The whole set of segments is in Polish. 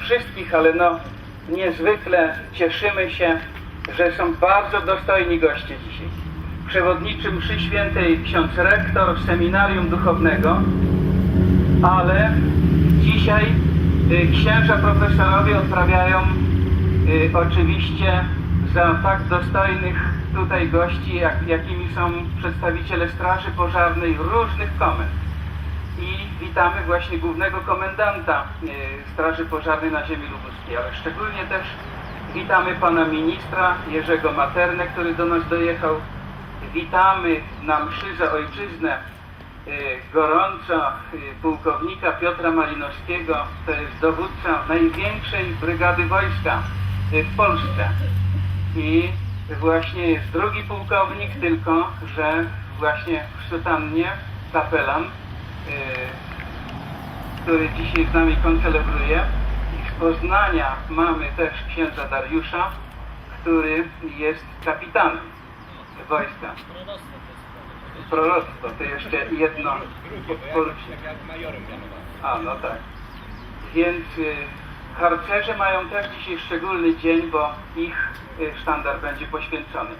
wszystkich, ale no niezwykle cieszymy się, że są bardzo dostojni goście dzisiaj. Przewodniczy mszy świętej ksiądz rektor seminarium duchownego, ale dzisiaj y, księża profesorowie odprawiają y, oczywiście za tak dostojnych tutaj gości, jak, jakimi są przedstawiciele Straży Pożarnej różnych komend. I witamy właśnie głównego komendanta y, Straży Pożarnej na ziemi lubuskiej, ale szczególnie też witamy pana ministra Jerzego Maternę, który do nas dojechał. Witamy na mszy za ojczyznę y, gorąco y, pułkownika Piotra Malinowskiego, to jest dowódca największej brygady wojska w Polsce. I właśnie jest drugi pułkownik, tylko że właśnie w sutannie kapelan, który dzisiaj z nami koncelebruje. I z Poznania mamy też księdza Dariusza, który jest kapitanem wojska. Proroctwo, to jeszcze jedno porucznik. A, no tak. Więc y, harcerze mają też dzisiaj szczególny dzień, bo ich y, sztandar będzie poświęcony.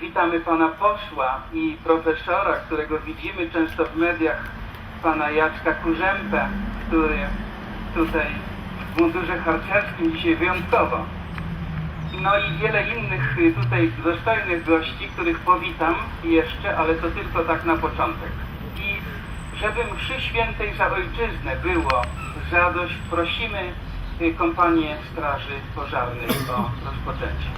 Witamy pana posła i profesora, którego widzimy często w mediach, pana Jacka Kurzępę, który tutaj w mundurze harcerskim dzisiaj wyjątkowo. No i wiele innych tutaj dostojnych gości, których powitam jeszcze, ale to tylko tak na początek. I żeby mszy świętej za ojczyznę było zadość, prosimy y, kompanię Straży Pożarnej o rozpoczęcie.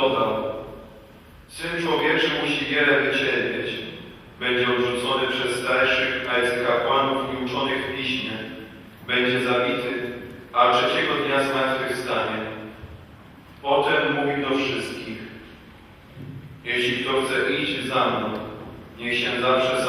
Dodał, Syn człowieczy musi wiele wycierpieć. Będzie odrzucony przez starszych arcykapłanów i uczonych w piśmie. Będzie zabity, a trzeciego dnia zmartwychwstanie. Potem mówił do wszystkich. Jeśli kto chce iść za mną, niech się zaprze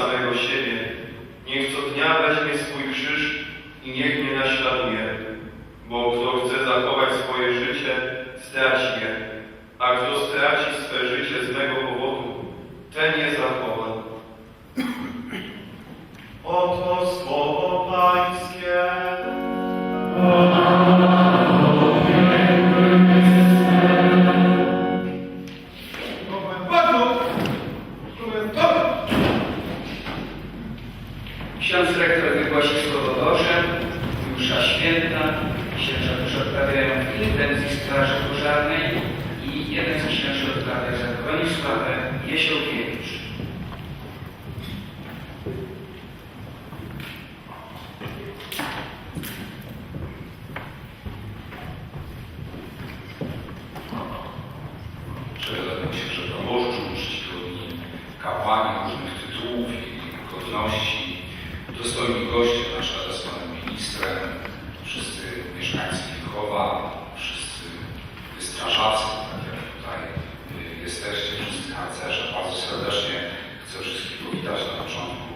powitać na początku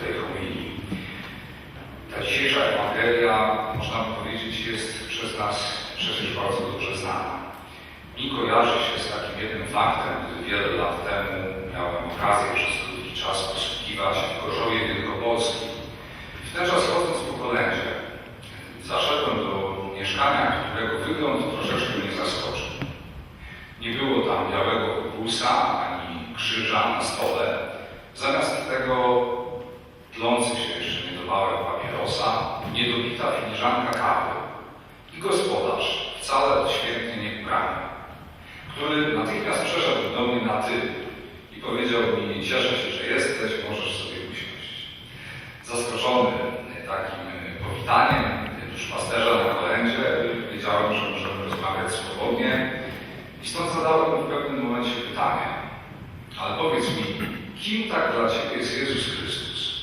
tej homilii. Ta dzisiejsza Ewangelia, można powiedzieć, jest przez nas przecież bardzo dobrze znana. Mi kojarzy się z takim jednym faktem, gdy wiele lat temu miałem okazję przez krótki czas posługiwać w Gorzowie Wielkopolskim. W ten czas chodząc po kolędzie, zaszedłem do mieszkania, którego wygląd troszeczkę mnie zaskoczył. Nie było tam białego kubusa ani krzyża na stole. Zamiast tego tlący się jeszcze niedobałek papierosa, niedobita filiżanka kawy i gospodarz, wcale odświętnie nie ubrany który natychmiast przeszedł do mnie na ty i powiedział mi, cieszę się, że jesteś, możesz sobie usiąść. Zaskoczony takim powitaniem duszpasterza na kolędzie, wiedziałem, że możemy rozmawiać swobodnie i stąd zadałem w pewnym momencie pytanie, ale powiedz mi, kim tak dla Ciebie jest Jezus Chrystus?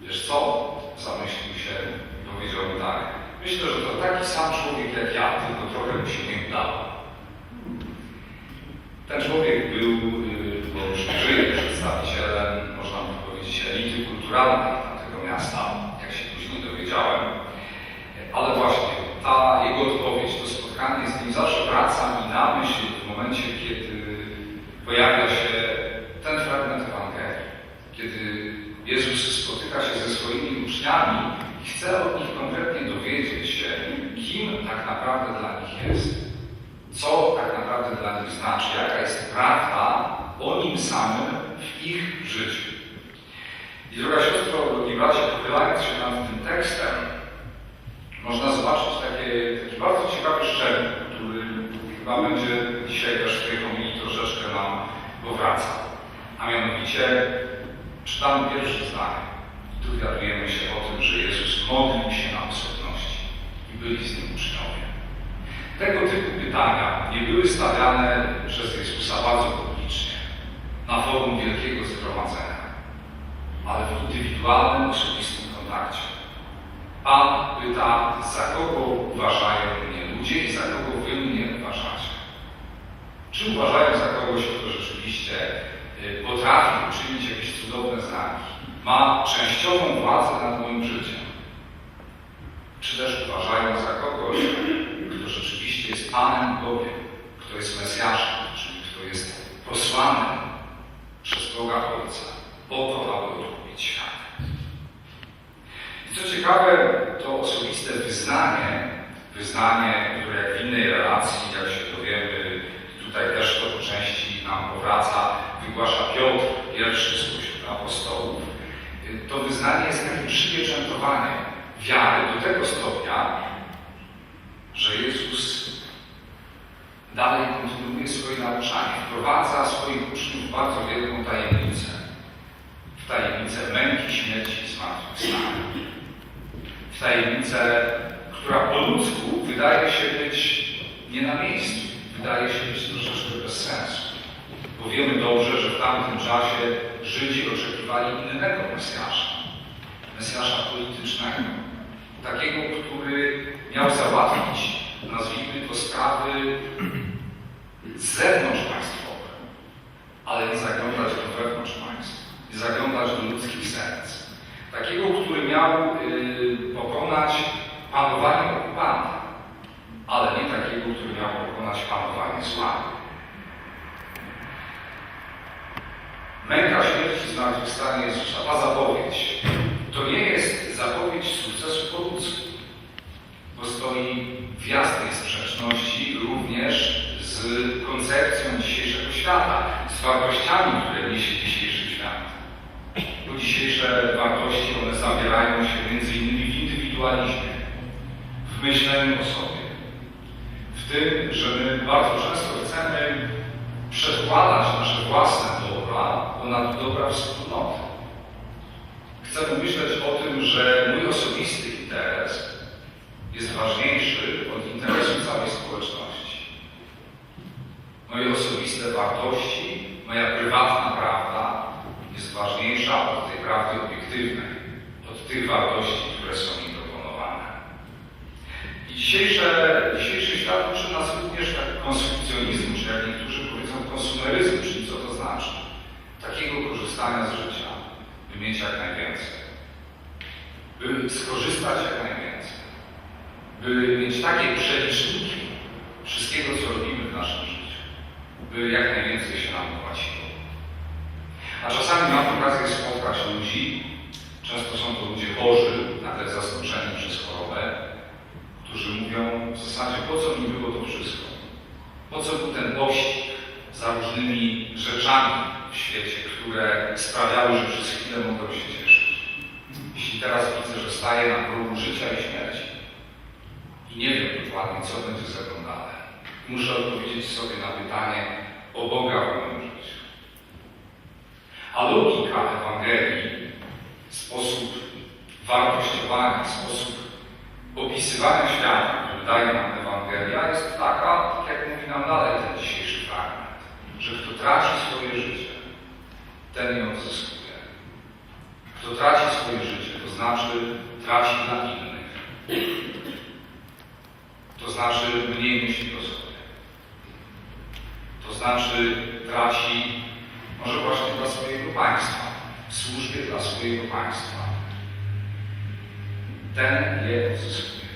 Wiesz co? Zamyślił się i powiedział mi tak. Myślę, że to taki sam człowiek jak ja, tylko trochę mu się nie udało. Ten człowiek był, yy, bo już nie żyje, przedstawicielem, można by powiedzieć, elity kulturalnej tego miasta, jak się później dowiedziałem. Ale właśnie ta jego odpowiedź, to spotkanie z nim zawsze wraca mi na myśl w momencie, kiedy pojawia się ten fragment Ewangelii. Kiedy Jezus spotyka się ze swoimi uczniami i chce od nich konkretnie dowiedzieć się, kim tak naprawdę dla nich jest. Co tak naprawdę dla nich znaczy, jaka jest prawda o nim samym w ich życiu. I droga siostro, drogi bracie, pochylając się nad tym tekstem, można zobaczyć takie, taki bardzo ciekawy szczegół, który chyba będzie dzisiaj też w nam powracał. A mianowicie czytamy pierwsze zdanie. Tu dowiadujemy się o tym, że Jezus modlił się na osobności i byli z nim uczniowie. Tego typu pytania nie były stawiane przez Jezusa bardzo publicznie, na forum wielkiego zgromadzenia, ale w indywidualnym, osobistym kontakcie. Pan pyta, za kogo uważają mnie ludzie i za kogo wy. Czy uważają za kogoś, kto rzeczywiście y, potrafi uczynić jakieś cudowne znaki, ma częściową władzę nad moim życiem? Czy też uważają za kogoś, kto rzeczywiście jest Panem Bogiem, kto jest Mesjaszem, czyli kto jest posłanym przez Boga Ojca, po to, aby odkupić świat? I co ciekawe, to osobiste wyznanie, wyznanie, które jak w innej relacji, jak się dowiemy, tutaj też to po części nam powraca, wygłasza Piotr, pierwszy spośród apostołów, to wyznanie jest takim przypieczętowaniem wiary do tego stopnia, że Jezus dalej kontynuuje swoje nauczanie, wprowadza swoich uczniów w bardzo wielką tajemnicę. W tajemnicę męki, śmierci i zmartwychwstania. W tajemnicę, która po ludzku wydaje się być nie na miejscu, wydaje się być troszeczkę bez sensu. Bo wiemy dobrze, że w tamtym czasie Żydzi oczekiwali innego Mesjasza. Mesjasza politycznego. Takiego, który miał załatwić, nazwijmy to, sprawy zewnątrzpaństwowe, ale nie zaglądać do wewnątrz państwa, nie zaglądać do ludzkich serc. Takiego, który miał y, pokonać panowanie okupanta, ale nie takiego, który miał pokonać panowanie zła. Męka śmierci zmartwychwstanie Jezusa, ta zapowiedź, to nie jest zapowiedź sukcesu po ludzku, bo stoi w jasnej sprzeczności również z koncepcją dzisiejszego świata, z wartościami, które niesie dzisiejszy świat. Bo dzisiejsze wartości, one zawierają się między innymi w indywidualizmie, w myśleniu o sobie, w tym, że my bardzo często chcemy przedkładać nasze własne dobra ponad dobra wspólnoty. Chcemy myśleć o tym, że mój osobisty interes jest ważniejszy od interesu całej społeczności. Moje osobiste wartości, moja prywatna prawda jest ważniejsza od tej prawdy obiektywnej, od tych wartości, które są mi dzisiejsze, dzisiejszy świat uczy nas również tak konsumpcjonizmu, czy jak niektórzy powiedzą konsumeryzmu, czyli co to znaczy? Takiego korzystania z życia, by mieć jak najwięcej. By skorzystać jak najwięcej. By mieć takie przeliczniki wszystkiego, co robimy w naszym życiu. By jak najwięcej się nam opłaciło. A czasami mam okazję spotkać ludzi, często są to ludzie chorzy, nawet zaskoczeni przez chorobę, którzy mówią w zasadzie, po co mi było to wszystko? Po co był ten pościg za różnymi rzeczami w świecie, które sprawiały, że przez chwilę mogłem się cieszyć? Jeśli teraz widzę, że staję na progu życia i śmierci i nie wiem dokładnie, co będzie ze mną dalej, muszę odpowiedzieć sobie na pytanie o Boga w moim. A logika Ewangelii, sposób wartościowania, sposób opisywania świata, który daje nam Ewangelia, jest taka, tak jak mówi nam dalej ten dzisiejszy fragment, że kto traci swoje życie, ten je odzyskuje. Kto traci swoje życie, to znaczy traci dla innych. To znaczy mniej myśli o sobie. To znaczy traci może właśnie dla swojego państwa, w służbie dla swojego państwa. Ten je odzyskuje.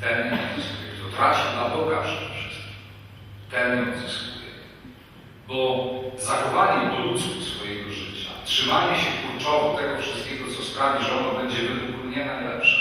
Ten je odzyskuje. Kto traci dla Boga przede wszystkim, ten je odzyskuje. Bo zachowanie po ludzku swojego życia, trzymanie się kurczowo tego wszystkiego, co sprawi, że ono będzie według mnie najlepsze,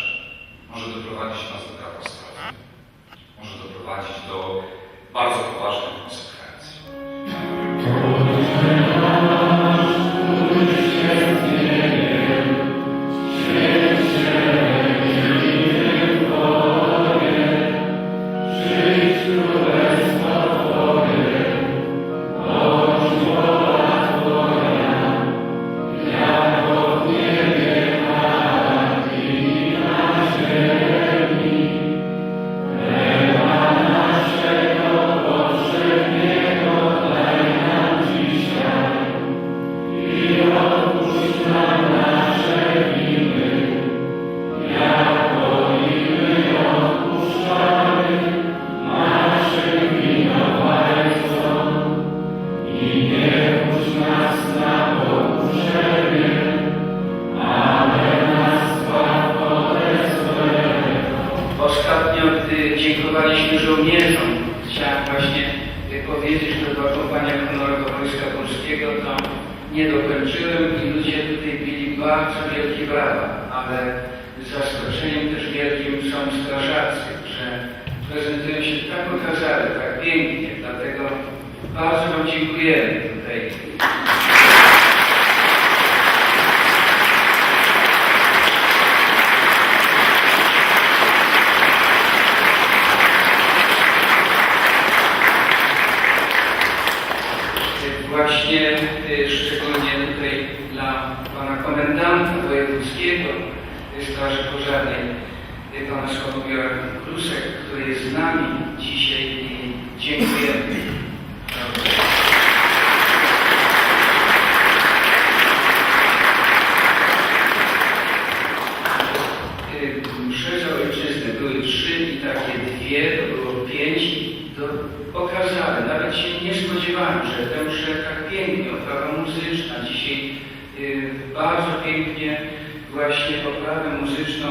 muzyczną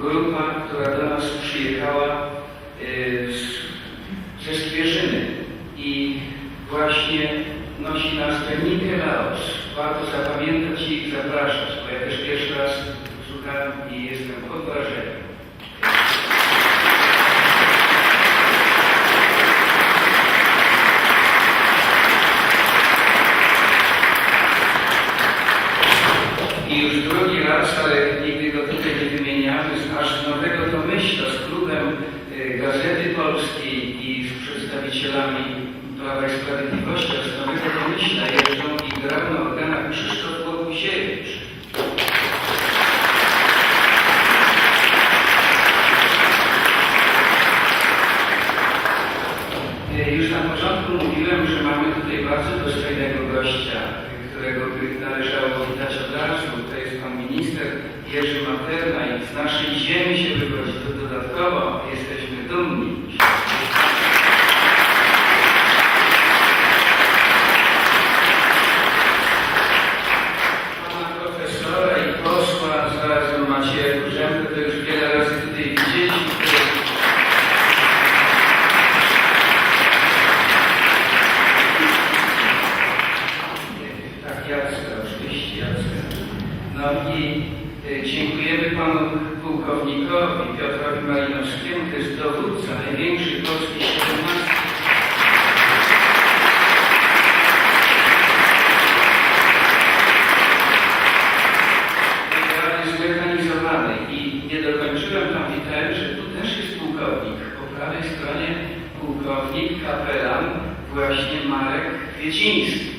grupa, która do nas przyjechała y, ze Skwierzyny i właśnie nosi nazwę Nikelaos. Warto zapamiętać i ich zapraszać, bo ja też pierwszy raz słuchałem i jestem pod wrażeniem. I już drugi raz, ale nigdy go tutaj nie wymieniamy, z aż nowego domyśla z klubem y, Gazety Polskiej i z przedstawicielami Prawa i Sprawiedliwości, a z nowego domyśla jeżdżą i grał na organach Krzysztof Bogusiewicz. E, Już na początku mówiłem, że mamy tutaj bardzo dostojnego gościa, którego by należało witać od razu. To jest pan minister Jerzy Materna i z naszej ziemi się wywodzi. To dodatkowo jesteśmy dumni. Pana profesora i posła zarazem Macieja Kurzępy, to już wiele razy tutaj widzieliśmy. Tak, Jacka, oczywiście Jacka. No i e, dziękujemy panu pułkownikowi Piotrowi Malinowskiemu, to jest dowódca największej polskiej 17. Brygady zmechanizowanej i nie dokończyłem tam widziałem, że tu też jest pułkownik. Po prawej stronie pułkownik, kapelan, właśnie Marek Kwieciński.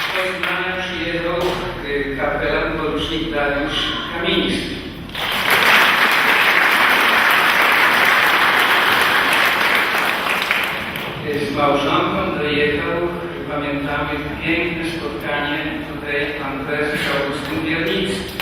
Z Poznania przyjechał y, kapelan porucznik Dariusz Kamiński. Y, Z małżonką dojechał, pamiętamy, piękne spotkanie tutaj pan prezes Augustyn Wiernicki.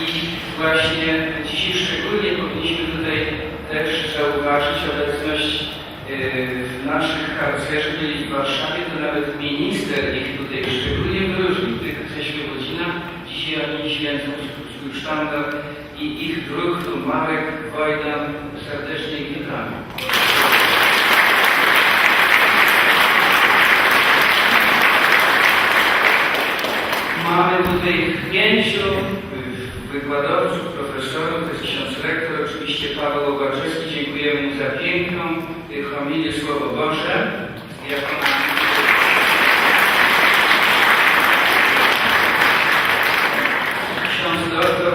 I właśnie dziś szczególnie powinniśmy tutaj też zauważyć obecność yy, w naszych harcerzy byli w Warszawie, to nawet minister ich tutaj szczególnie wyróżnił, tych ze Świebodzina. Dzisiaj oni święcą swój sztandar i ich druh, tu Marek Wojdan, serdecznie witamy. Mamy tutaj pięciu wykładowców, profesorów, to jest ksiądz rektor, oczywiście Paweł Obaczewski, dziękujemy mu za piękną y, homilię Słowo Boże.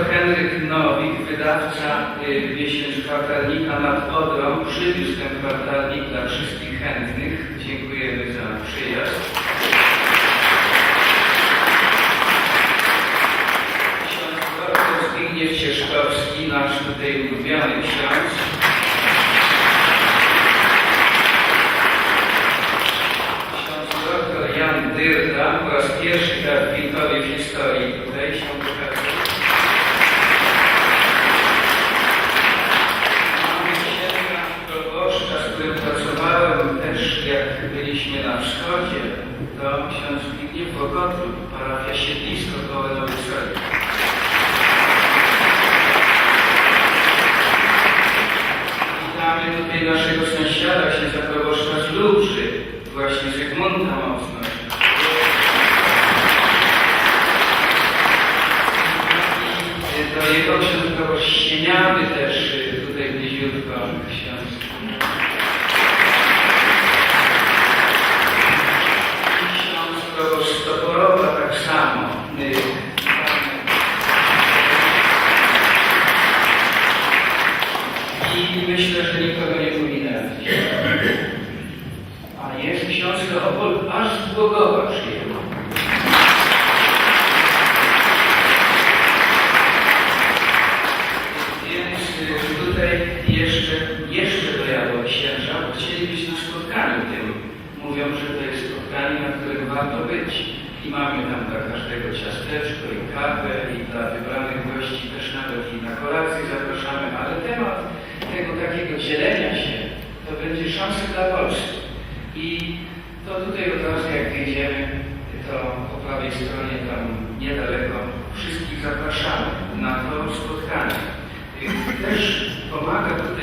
Henryk Nowik, wydawca y, miesięcznika kwartalnika nad Odrą, przywiózł ten kwartalnik dla wszystkich chętnych. Dziękujemy za przyjazd. Ksiądz doktor Zbigniew Cieszkowski, nasz tutaj ulubiony. Ksiądz Commissioner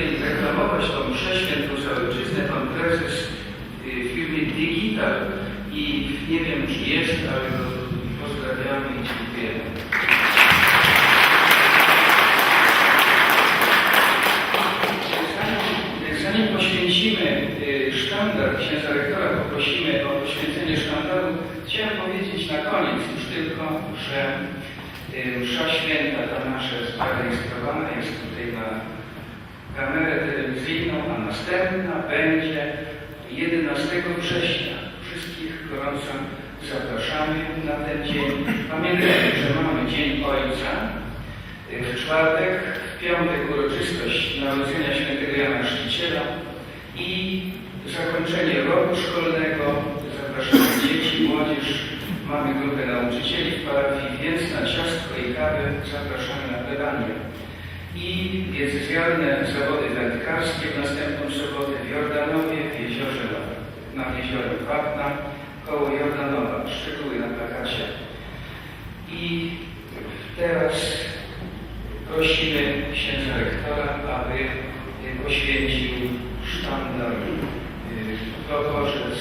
tutaj reklamować tą mszę świętą za ojczyznę pan prezes y, firmy Digital i nie wiem czy jest, ale go pozdrawiamy i dziękujemy. Zanim- poświęcimy y, sztandar księdza rektora, poprosimy o poświęcenie sztandaru, chciałem powiedzieć na koniec już tylko, że y, msza święta ta nasza jest zarejestrowana, jest tutaj na telewizyjną, a następna będzie 11 września. Wszystkich gorąco zapraszamy na ten dzień. Pamiętajmy, że mamy Dzień Ojca, w czwartek, w piątek uroczystość Narodzenia Świętego Jana Chrzciciela i zakończenie roku szkolnego. Zapraszamy dzieci, młodzież. Mamy grupę nauczycieli w parafii, więc na ciastko i kawę zapraszamy na pedanie. I diecezjalne zawody wędkarskie w następną sobotę w Jordanowie, w jeziorze, nad jeziorem koło Jordanowa. Szczegóły na plakacie. I teraz prosimy księdza rektora, aby poświęcił sztandar y, Proporzec